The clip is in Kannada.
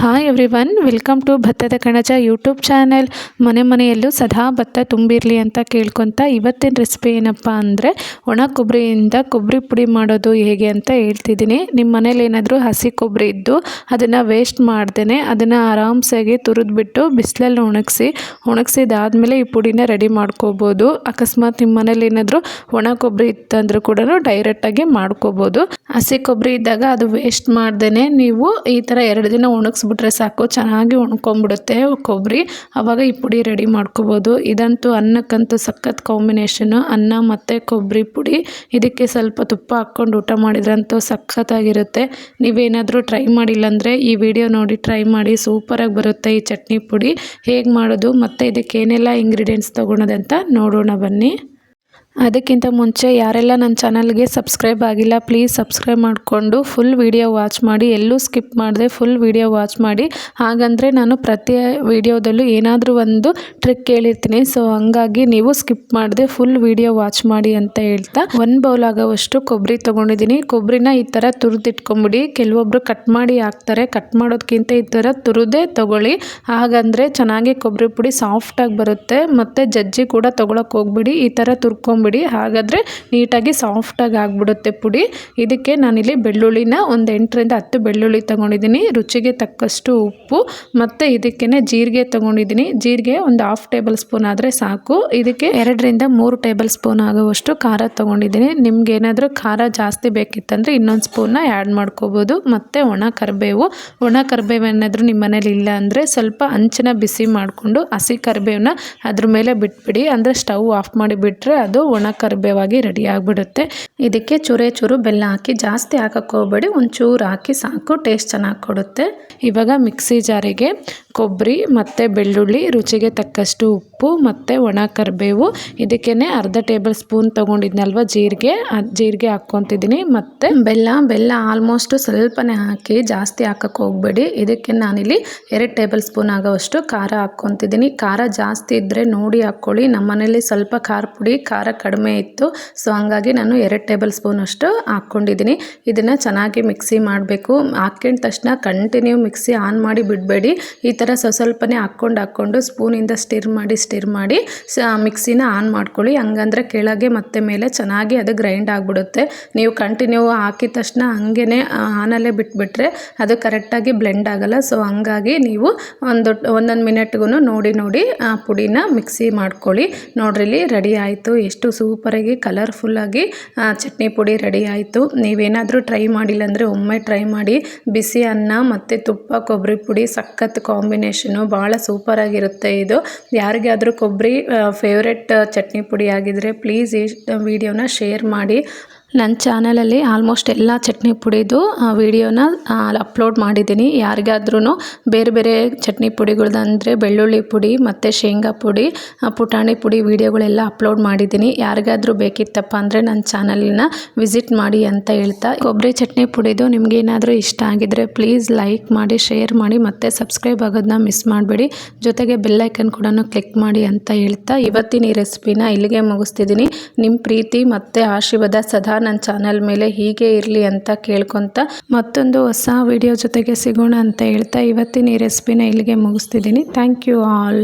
Hi everyone welcome to ಭತ್ತದ ಕಣಜ ಯೂಟ್ಯೂಬ್ ಚಾನೆಲ್ ಮನೆ ಮನೆಯಲ್ಲೂ ಸದಾ ಭತ್ತ ತುಂಬಿರಲಿ ಅಂತ ಕೇಳ್ಕೊತ ಇವತ್ತಿನ ರೆಸಿಪಿ ಏನಪ್ಪ ಅಂದರೆ ಒಣ ಕೊಬ್ಬರಿಯಿಂದ ಕೊಬ್ಬರಿ ಪುಡಿ ಮಾಡೋದು ಹೇಗೆ ಅಂತ ಹೇಳ್ತಿದ್ದೀನಿ. ನಿಮ್ಮ ಮನೇಲಿ ಏನಾದರೂ ಹಸಿ ಕೊಬ್ಬರಿ ಇದ್ದು ಅದನ್ನು ವೇಸ್ಟ್ ಮಾಡ್ದೇ ಅದನ್ನು ಆರಾಮ್ಸಾಗಿ ತುರಿದ್ಬಿಟ್ಟು ಬಿಸಿಲಲ್ಲಿ ಒಣಗಿಸಿ, ಒಣಗಿಸಿದಾದಮೇಲೆ ಈ ಪುಡಿನ ರೆಡಿ ಮಾಡ್ಕೋಬೋದು. ಅಕಸ್ಮಾತ್ ನಿಮ್ಮ ಮನೇಲಿ ಏನಾದರೂ ಒಣ ಕೊಬ್ಬರಿ ಇತ್ತಂದ್ರೂ ಕೂಡ ಡೈರೆಕ್ಟಾಗಿ ಮಾಡ್ಕೋಬೋದು. ಹಸಿ ಕೊಬ್ಬರಿ ಇದ್ದಾಗ ಅದು ವೇಸ್ಟ್ ಮಾಡ್ದೇ ನೀವು ಈ ಥರ ಎರಡು ದಿನ ಒಣಗಿಸ್ಬಿಟ್ರೆ ಸಾಕು, ಚೆನ್ನಾಗಿ ಉಣ್ಕೊಂಬಿಡುತ್ತೆ ಕೊಬ್ಬರಿ. ಆವಾಗ ಈ ಪುಡಿ ರೆಡಿ ಮಾಡ್ಕೋಬೋದು. ಇದಂತೂ ಅನ್ನಕ್ಕಂತೂ ಸಖತ್ ಕಾಂಬಿನೇಷನು ಅನ್ನ ಮತ್ತು ಕೊಬ್ಬರಿ ಪುಡಿ. ಇದಕ್ಕೆ ಸ್ವಲ್ಪ ತುಪ್ಪ ಹಾಕ್ಕೊಂಡು ಊಟ ಮಾಡಿದ್ರಂತೂ ಸಖತ್ತಾಗಿರುತ್ತೆ. ನೀವೇನಾದರೂ ಟ್ರೈ ಮಾಡಿಲ್ಲ ಅಂದರೆ ಈ ವಿಡಿಯೋ ನೋಡಿ ಟ್ರೈ ಮಾಡಿ. ಸೂಪರಾಗಿ ಬರುತ್ತೆ ಈ ಚಟ್ನಿ ಪುಡಿ. ಹೇಗೆ ಮಾಡೋದು ಮತ್ತು ಇದಕ್ಕೆ ಏನೆಲ್ಲ ಇಂಗ್ರೀಡಿಯೆಂಟ್ಸ್ ತೊಗೊಳೋದಂತ ನೋಡೋಣ ಬನ್ನಿ. ಅದಕ್ಕಿಂತ ಮುಂಚೆ ಯಾರೆಲ್ಲ ನನ್ನ ಚಾನಲ್ಗೆ ಸಬ್ಸ್ಕ್ರೈಬ್ ಆಗಿಲ್ಲ ಪ್ಲೀಸ್ ಸಬ್ಸ್ಕ್ರೈಬ್ ಮಾಡಿಕೊಂಡು ಫುಲ್ ವೀಡಿಯೋ ವಾಚ್ ಮಾಡಿ. ಎಲ್ಲೂ ಸ್ಕಿಪ್ ಮಾಡಿದೆ ಫುಲ್ ವೀಡಿಯೋ ವಾಚ್ ಮಾಡಿ. ಹಾಗಂದರೆ ನಾನು ಪ್ರತಿ ವೀಡಿಯೋದಲ್ಲೂ ಏನಾದರೂ ಒಂದು ಟ್ರಿಕ್ ಕೇಳಿರ್ತೀನಿ. ಸೊ ಹಂಗಾಗಿ ನೀವು ಸ್ಕಿಪ್ ಮಾಡಿದೆ ಫುಲ್ ವೀಡಿಯೋ ವಾಚ್ ಮಾಡಿ ಅಂತ ಹೇಳ್ತಾ ಒಂದು ಬೌಲ್ ಆಗೋವಷ್ಟು ಕೊಬ್ಬರಿ ತೊಗೊಂಡಿದ್ದೀನಿ. ಕೊಬ್ಬರಿನ ಈ ಥರ ತುರಿದಿಟ್ಕೊಂಬಿಡಿ. ಕೆಲವೊಬ್ಬರು ಕಟ್ ಮಾಡಿ ಹಾಕ್ತಾರೆ. ಕಟ್ ಮಾಡೋದಕ್ಕಿಂತ ಈ ಥರ ತುರಿದೇ ತೊಗೊಳ್ಳಿ. ಹಾಗಂದರೆ ಚೆನ್ನಾಗಿ ಕೊಬ್ಬರಿ ಪುಡಿ ಸಾಫ್ಟಾಗಿ ಬರುತ್ತೆ. ಮತ್ತು ಜಜ್ಜಿ ಕೂಡ ತೊಗೊಳಕ್ಕೆ ಹೋಗ್ಬಿಡಿ. ಈ ಥರ ತುರ್ಕೊಂಬಿಡಿ. ಬಿಡಿ ಹಾಗಾದರೆ ನೀಟಾಗಿ ಸಾಫ್ಟಾಗಿ ಆಗಿಬಿಡುತ್ತೆ ಪುಡಿ. ಇದಕ್ಕೆ ನಾನಿಲ್ಲಿ ಬೆಳ್ಳುಳ್ಳಿನ ಒಂದು ಎಂಟರಿಂದ ಹತ್ತು ಬೆಳ್ಳುಳ್ಳಿ ತೊಗೊಂಡಿದ್ದೀನಿ. ರುಚಿಗೆ ತಕ್ಕಷ್ಟು ಉಪ್ಪು. ಮತ್ತು ಇದಕ್ಕೆ ಜೀರಿಗೆ ತೊಗೊಂಡಿದ್ದೀನಿ. ಜೀರಿಗೆ ಒಂದು ಹಾಫ್ ಟೇಬಲ್ ಸ್ಪೂನ್ ಆದರೆ ಸಾಕು. ಇದಕ್ಕೆ ಎರಡರಿಂದ ಮೂರು ಟೇಬಲ್ ಸ್ಪೂನ್ ಆಗುವಷ್ಟು ಖಾರ ತೊಗೊಂಡಿದ್ದೀನಿ. ನಿಮ್ಗೆ ಏನಾದರೂ ಖಾರ ಜಾಸ್ತಿ ಬೇಕಿತ್ತಂದರೆ ಇನ್ನೊಂದು ಸ್ಪೂನ್ನ ಆ್ಯಡ್ ಮಾಡ್ಕೋಬೋದು. ಮತ್ತು ಒಣ ಕರಿಬೇವು. ಒಣ ಕರಿಬೇವು ಏನಾದರೂ ನಿಮ್ಮ ಮನೇಲಿ ಇಲ್ಲ ಅಂದರೆ ಸ್ವಲ್ಪ ಅಂಚನ ಬಿಸಿ ಮಾಡಿಕೊಂಡು ಹಸಿ ಕರಿಬೇವನ್ನ ಅದ್ರ ಮೇಲೆ ಬಿಟ್ಬಿಡಿ. ಅಂದರೆ ಸ್ಟವ್ ಆಫ್ ಮಾಡಿಬಿಟ್ರೆ ಅದು ಒಣ ಕರಿಬೇವಾಗಿ ರೆಡಿ ಆಗಿಬಿಡುತ್ತೆ. ಇದಕ್ಕೆ ಚೂರೇ ಚೂರು ಬೆಲ್ಲ ಹಾಕಿ ಜಾಸ್ತಿ ಹಾಕಕ್ಕೆ ಹೋಗ್ಬೇಡಿ. ಒಂಚೂರು ಹಾಕಿ ಸಾಕು ಟೇಸ್ಟ್ ಚೆನ್ನಾಗಿ ಕೊಡುತ್ತೆ. ಇವಾಗ ಮಿಕ್ಸಿ ಜಾರಿಗೆ ಕೊಬ್ಬರಿ ಮತ್ತು ಬೆಳ್ಳುಳ್ಳಿ, ರುಚಿಗೆ ತಕ್ಕಷ್ಟು ಉಪ್ಪು ಮತ್ತು ಒಣ ಕರಿಬೇವು ಇದಕ್ಕೇ ಅರ್ಧ ಟೇಬಲ್ ಸ್ಪೂನ್ ತೊಗೊಂಡಿದ್ನಲ್ವ ಜೀರಿಗೆ. ಜೀರಿಗೆ ಹಾಕ್ಕೊತಿದ್ದೀನಿ. ಮತ್ತು ಬೆಲ್ಲ ಬೆಲ್ಲ ಆಲ್ಮೋಸ್ಟ್ ಸ್ವಲ್ಪನೇ ಹಾಕಿ ಜಾಸ್ತಿ ಹಾಕಕ್ಕೆ ಹೋಗಬೇಡಿ. ಇದಕ್ಕೆ ನಾನಿಲ್ಲಿ ಎರಡು ಟೇಬಲ್ ಸ್ಪೂನ್ ಆಗೋವಷ್ಟು ಖಾರ ಹಾಕ್ಕೊತಿದ್ದೀನಿ. ಖಾರ ಜಾಸ್ತಿ ಇದ್ದರೆ ನೋಡಿ ಹಾಕ್ಕೊಳ್ಳಿ. ನಮ್ಮನೇಲಿ ಸ್ವಲ್ಪ ಖಾರ ಪುಡಿ, ಖಾರ ಕಡಿಮೆ ಇತ್ತು. ಸೊ ಹಂಗಾಗಿ ನಾನು ಎರಡು ಟೇಬಲ್ ಸ್ಪೂನ್ ಅಷ್ಟು ಹಾಕ್ಕೊಂಡಿದ್ದೀನಿ. ಇದನ್ನು ಚೆನ್ನಾಗಿ ಮಿಕ್ಸಿ ಮಾಡಬೇಕು. ಹಾಕ್ಕೊಂಡ ತಕ್ಷಣ ಕಂಟಿನ್ಯೂ ಮಿಕ್ಸಿ ಆನ್ ಮಾಡಿ ಬಿಡಬೇಡಿ. ಈ ಥರ ಸ್ವ ಸ್ವಲ್ಪನೇ ಹಾಕ್ಕೊಂಡು ಹಾಕ್ಕೊಂಡು ಸ್ಪೂನಿಂದ ಸ್ಟಿರ್ ಮಾಡಿ ಸ್ಟಿರ್ ಮಾಡಿ ಮಿಕ್ಸಿನ ಆನ್ ಮಾಡ್ಕೊಳ್ಳಿ. ಹಂಗಂದ್ರೆ ಕೆಳಗೆ ಮತ್ತೆ ಮೇಲೆ ಚೆನ್ನಾಗಿ ಅದು ಗ್ರೈಂಡ್ ಆಗಿಬಿಡುತ್ತೆ. ನೀವು ಕಂಟಿನ್ಯೂ ಹಾಕಿದ ತಕ್ಷಣ ಹಂಗೇ ಆನಲ್ಲೇ ಬಿಟ್ಬಿಟ್ರೆ ಅದು ಕರೆಕ್ಟಾಗಿ ಬ್ಲೆಂಡ್ ಆಗಲ್ಲ. ಸೊ ಹಂಗಾಗಿ ನೀವು ಒಂದು, ಒಂದೊಂದು ಮಿನಿಟ್ಗೂ ನೋಡಿ ನೋಡಿ ಪುಡಿನ ಮಿಕ್ಸಿ ಮಾಡ್ಕೊಳ್ಳಿ. ನೋಡ್ರಿ ರೆಡಿ ಆಯಿತು. ಎಷ್ಟು ಸೂಪರಾಗಿ, ಕಲರ್ಫುಲ್ಲಾಗಿ ಚಟ್ನಿ ಪುಡಿ ರೆಡಿ ಆಯಿತು. ನೀವೇನಾದರೂ ಟ್ರೈ ಮಾಡಿಲ್ಲ ಅಂದರೆ ಒಮ್ಮೆ ಟ್ರೈ ಮಾಡಿ. ಬಿಸಿ ಅನ್ನ ಮತ್ತು ತುಪ್ಪ, ಕೊಬ್ಬರಿ ಪುಡಿ, ಸಖತ್ ಕಾಂಬಿನೇಷನು. ಭಾಳ ಸೂಪರಾಗಿರುತ್ತೆ ಇದು. ಯಾರಿಗಾದರೂ ಕೊಬ್ಬರಿ ಫೇವ್ರೆಟ್ ಚಟ್ನಿ ಪುಡಿ ಆಗಿದ್ದರೆ ಪ್ಲೀಸ್ ಈ ವಿಡಿಯೋನ ಶೇರ್ ಮಾಡಿ. ನನ್ನ ಚಾನಲಲ್ಲಿ ಆಲ್ಮೋಸ್ಟ್ ಎಲ್ಲ ಚಟ್ನಿ ಪುಡಿದು ವಿಡಿಯೋನ ಅಪ್ಲೋಡ್ ಮಾಡಿದ್ದೀನಿ. ಯಾರಿಗಾದ್ರೂ ಬೇರೆ ಬೇರೆ ಚಟ್ನಿ ಪುಡಿಗಳ್ದಂದರೆ ಬೆಳ್ಳುಳ್ಳಿ ಪುಡಿ, ಮತ್ತು ಶೇಂಗಾ ಪುಡಿ ಪುಟಾಣಿ ಪುಡಿ ವೀಡಿಯೋಗಳೆಲ್ಲ ಅಪ್ಲೋಡ್ ಮಾಡಿದ್ದೀನಿ. ಯಾರಿಗಾದರೂ ಬೇಕಿತ್ತಪ್ಪ ಅಂದರೆ ನನ್ನ ಚಾನಲನ್ನ ವಿಸಿಟ್ ಮಾಡಿ ಅಂತ ಹೇಳ್ತಾ. ಕೊಬ್ಬರಿ ಚಟ್ನಿ ಪುಡಿದು ನಿಮಗೇನಾದರೂ ಇಷ್ಟ ಆಗಿದರೆ ಪ್ಲೀಸ್ ಲೈಕ್ ಮಾಡಿ, ಶೇರ್ ಮಾಡಿ, ಮತ್ತು ಸಬ್ಸ್ಕ್ರೈಬ್ ಆಗೋದನ್ನ ಮಿಸ್ ಮಾಡಬೇಡಿ. ಜೊತೆಗೆ ಬೆಲ್ಲೈಕನ್ ಕೂಡ ಕ್ಲಿಕ್ ಮಾಡಿ ಅಂತ ಹೇಳ್ತಾ. ಇವತ್ತಿನ ಈ ರೆಸಿಪಿನ ಇಲ್ಲಿಗೆ ಮುಗಿಸ್ತಿದ್ದೀನಿ. ನಿಮ್ಮ ಪ್ರೀತಿ ಮತ್ತು ಆಶೀರ್ವಾದ ಸದಾ ನನ್ನ ಚಾನಲ್ ಮೇಲೆ ಹೀಗೆ ಇರಲಿ ಅಂತ ಕೇಳ್ಕೊತ ಮತ್ತೊಂದು ಹೊಸ ವಿಡಿಯೋ ಜೊತೆಗೆ ಸಿಗೋಣ ಅಂತ ಹೇಳ್ತಾ ಇವತ್ತಿನ ಈ ರೆಸಿಪಿನ ಇಲ್ಲಿಗೆ ಮುಗಿಸ್ತಿದ್ದೀನಿ. Thank you all